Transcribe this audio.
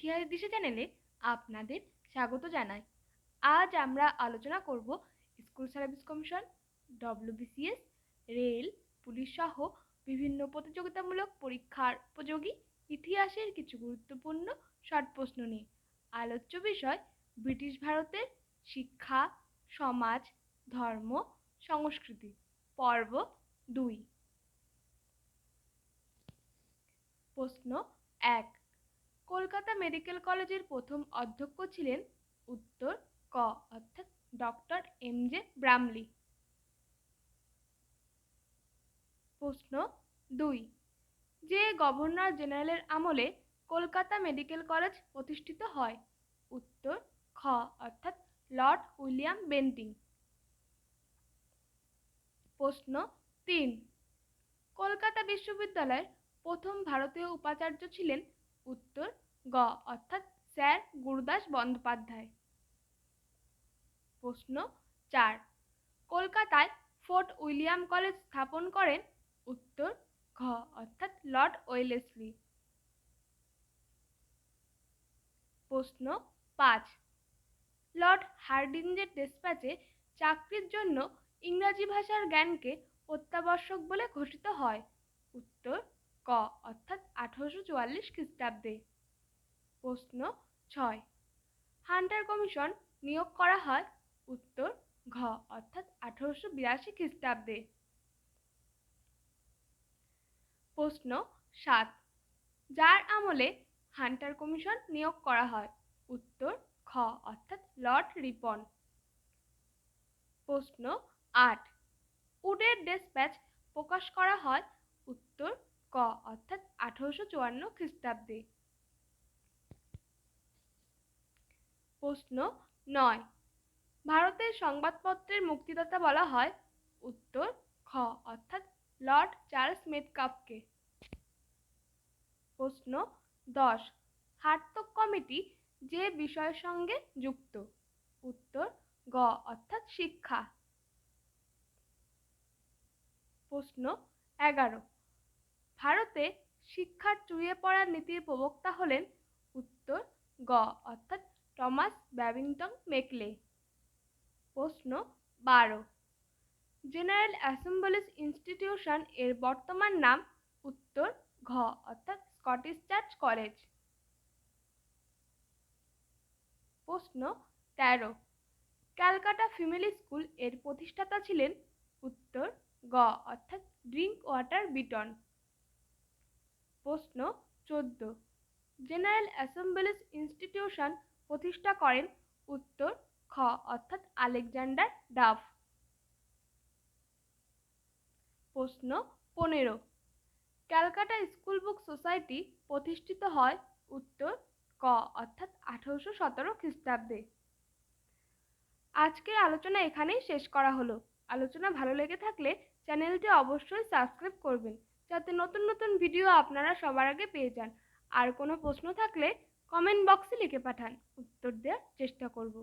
ইতিহাস দিশা চ্যানেলে আপনাদের স্বাগত জানাই। আজ আমরা আলোচনা করব school service commission WBCS rail, police সহ বিভিন্ন প্রতিযোগিতামূলক পরীক্ষার উপযোগী ইতিহাসের কিছু গুরুত্বপূর্ণ শর্ট প্রশ্ন নিয়ে। আলোচ্য বিষয়, ব্রিটিশ ভারতের শিক্ষা, সমাজ, ধর্ম, সংস্কৃতি। পর্ব দুই। প্রশ্ন এক। কলকাতা মেডিকেল কলেজের প্রথম অধ্যক্ষ ছিলেন উত্তর ক, অর্থাৎ ডক্টর এম জে ব্রামলি প্রশ্ন দুই, যে গভর্নর জেনারেলের আমলে কলকাতা মেডিকেল কলেজ প্রতিষ্ঠিত হয়? উত্তর খ, অর্থাৎ লর্ড উইলিয়াম বেন্টিং। প্রশ্ন তিন, কলকাতা বিশ্ববিদ্যালয়ের প্রথম ভারতীয় উপাচার্য ছিলেন উত্তর গ, অর্থাৎ স্যার গুরুদাস বন্দ্যোপাধ্যায়। প্রশ্ন চার, কলকাতায় ফোর্ট উইলিয়াম কলেজ স্থাপন করেন? উত্তর, ঘ, অর্থাৎ লর্ড ওয়েলেসলি। প্রশ্ন পাঁচ, লর্ড হার্ডিঞ্জের ডেসপ্যাচে চাকরির জন্য ইংরাজি ভাষার জ্ঞানকে অত্যাবশ্যক বলে ঘোষিত হয়? উত্তর, ক, অর্থাৎ আঠারোশো চুয়াল্লিশ খ্রিস্টাব্দে। প্রশ্ন ছয়। হান্টার কমিশন নিয়োগ করা হয় উত্তর ঘ, অর্থাৎ আঠারোশো বিরাশি খ্রিস্টাব্দে। প্রশ্ন সাত, যার আমলে হান্টার কমিশন নিয়োগ করা হয় উত্তর খ অর্থাৎ লর্ড রিপন। প্রশ্ন আট, উডের ডেসপ্যাচ প্রকাশ করা হয় উত্তর ক অর্থাৎ আঠারোশো চুয়ান্ন খ্রিস্টাব্দে। প্রশ্ন নয়। ভারতের সংবাদপত্রের মুক্তিদাতা বলা হয় উত্তর খ, অর্থাৎ লর্ড চার্লস মেটকাফকে প্রশ্ন দশ হার্তক কমিটি যে বিষয়ের সঙ্গে যুক্ত? উত্তর গ, অর্থাৎ শিক্ষা। প্রশ্ন এগারো, ভারতে শিক্ষার চুইয়ে পড়ার নীতির প্রবক্তা হলেন উত্তর গ, অর্থাৎ টমাস ব্যাবিংটন মেকলে। প্রশ্ন বারো। জেনারেল অ্যাসেম্বলিজ ইনস্টিটিউশন এর বর্তমান নাম উত্তর ঘ, অর্থাৎ স্কটিশ চার্চ কলেজ। প্রশ্ন তেরো। ক্যালকাটা ফিমেল স্কুলের প্রতিষ্ঠাতা ছিলেন উত্তর গ, অর্থাৎ ড্রিঙ্ক ওয়াটার বিটন। প্রশ্ন চোদ্দ। জেনারেল অ্যাসেম্বলিজ ইনস্টিটিউশন প্রতিষ্ঠা করেন উত্তর খ, অর্থাৎ আলেকজান্ডার ডাফ। প্রশ্ন পনেরো। ক্যালকাটা স্কুল বুক সোসাইটি প্রতিষ্ঠিত হয় উত্তর ক, অর্থাৎ আঠারোশো সতেরো খ্রিস্টাব্দে। আজকের আলোচনা এখানেই শেষ করা হলো। আলোচনা ভালো লেগে থাকলে চ্যানেলটি অবশ্যই সাবস্ক্রাইব করবেন, যাতে নতুন নতুন ভিডিও আপনারা সবার আগে পেয়ে যান। আর কোনো প্রশ্ন থাকলে কমেন্ট বক্সে লিখে পাঠান। উত্তর দেওয়ার চেষ্টা করব।